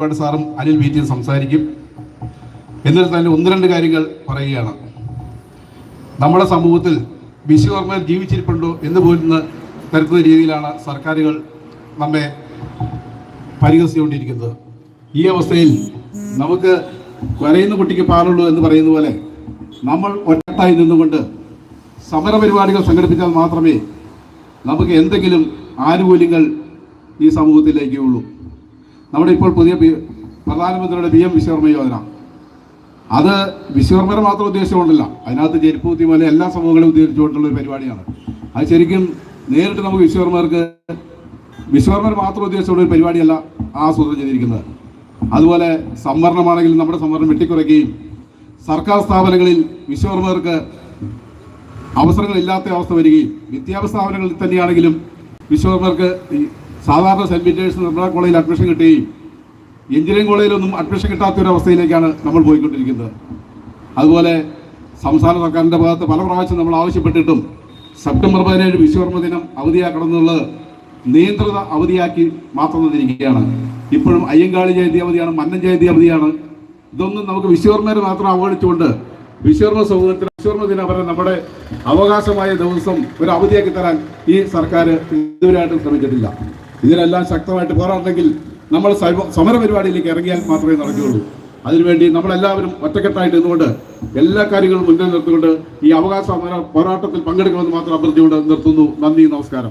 ഒരുപാട് സാറും Anil B T സംസാരിക്കും. എന്നിട്ട് തന്നെ ഒന്ന് രണ്ട് കാര്യങ്ങൾ പറയുകയാണ്. നമ്മുടെ സമൂഹത്തിൽ വിശ്വകർമ്മർ ജീവിച്ചിരിപ്പുണ്ടോ എന്ന് പോലുന്ന തരത്തുന്ന രീതിയിലാണ് സർക്കാരുകൾ നമ്മെ പരിഹസിച്ചുകൊണ്ടിരിക്കുന്നത്. ഈ അവസ്ഥയിൽ നമുക്ക് കരയുന്ന കുട്ടിക്ക് പാലുള്ളൂ എന്ന് പറയുന്ന പോലെ നമ്മൾ ഒറ്റത്തായി നിന്നുകൊണ്ട് സമരപരിപാടികൾ സംഘടിപ്പിച്ചാൽ മാത്രമേ നമുക്ക് എന്തെങ്കിലും ആനുകൂല്യങ്ങൾ ഈ സമൂഹത്തിലേക്ക് ഉള്ളൂ നമ്മുടെ ഇപ്പോൾ പുതിയ പ്രധാനമന്ത്രിയുടെ പി എം വിശ്വകർമ്മ യോജന. അത് വിശ്വകർമ്മരെ മാത്രം ഉദ്ദേശിച്ചുകൊണ്ടല്ല. അതിനകത്ത് ചെരുപ്പൂത്തി പോലെ എല്ലാ സമൂഹങ്ങളും ഉദ്ദേശിച്ചുകൊണ്ടുള്ള ഒരു പരിപാടിയാണ്. അത് ശരിക്കും നേരിട്ട് നമുക്ക് വിശ്വകർമ്മർക്ക് വിശ്വകർമ്മർ മാത്രം ഉദ്ദേശിച്ചുള്ള ഒരു പരിപാടിയല്ല ആസൂത്രണം ചെയ്തിരിക്കുന്നത്. അതുപോലെ സംവരണമാണെങ്കിൽ നമ്മുടെ സംവരണം വെട്ടിക്കുറയ്ക്കുകയും സർക്കാർ സ്ഥാപനങ്ങളിൽ വിശ്വകർമ്മർക്ക് അവസരങ്ങളില്ലാത്ത അവസ്ഥ വരികയും വിദ്യാഭ്യാസ സ്ഥാപനങ്ങളിൽ തന്നെയാണെങ്കിലും വിശ്വകർമ്മർക്ക് സാധാരണ സെന്റ് പീറ്റേഴ്സ് നിർമ്മല കോളേജിൽ അഡ്മിഷൻ കിട്ടി. എഞ്ചിനീയറിംഗ് കോളേജിലൊന്നും അഡ്മിഷൻ കിട്ടാത്ത ഒരു അവസ്ഥയിലേക്കാണ് നമ്മൾ പോയിക്കൊണ്ടിരിക്കുന്നത്. അതുപോലെ സംസ്ഥാന സർക്കാരിന്റെ ഭാഗത്ത് പല പ്രാവശ്യം നമ്മൾ ആവശ്യപ്പെട്ടിട്ടും സെപ്റ്റംബർ പതിനേഴ് വിശ്വകർമ്മ ദിനം അവധിയാക്കണം എന്നുള്ളത് നിയന്ത്രിത അവധിയാക്കി മാത്രം തന്നിരിക്കുകയാണ്. ഇപ്പോഴും അയ്യങ്കാളി ജയന്തി അവധിയാണ് മന്നൻ ജയന്തി അവധിയാണ്. ഇതൊന്നും നമുക്ക് വിശ്വകർമ്മയെ മാത്രം അവഗണിച്ചുകൊണ്ട് വിശ്വകർമ്മ സൗഹൃദത്തിൽ വിശ്വകർമ്മ ദിനം അവരെ നമ്മുടെ അവകാശമായ ദിവസം ഒരു അവധിയാക്കി തരാൻ ഈ സർക്കാർ ഇതുവരെയായിട്ടും ശ്രമിച്ചിട്ടില്ല. ഇതിനെല്ലാം ശക്തമായിട്ട് പോരാടണമെങ്കിൽ നമ്മൾ സമര പരിപാടിയിലേക്ക് ഇറങ്ങിയാൽ മാത്രമേ നടക്കുകയുള്ളൂ. അതിനുവേണ്ടി നമ്മളെല്ലാവരും ഒറ്റക്കെട്ടായിട്ട് നിന്നുകൊണ്ട് എല്ലാ കാര്യങ്ങളും മുന്നിൽ നിർത്തിക്കൊണ്ട് ഈ അവകാശ പോരാട്ടത്തിൽ പങ്കെടുക്കണമെന്ന് മാത്രം അഭ്യർത്ഥിച്ചുകൊണ്ട് നിർത്തുന്നു. നന്ദി നമസ്കാരം.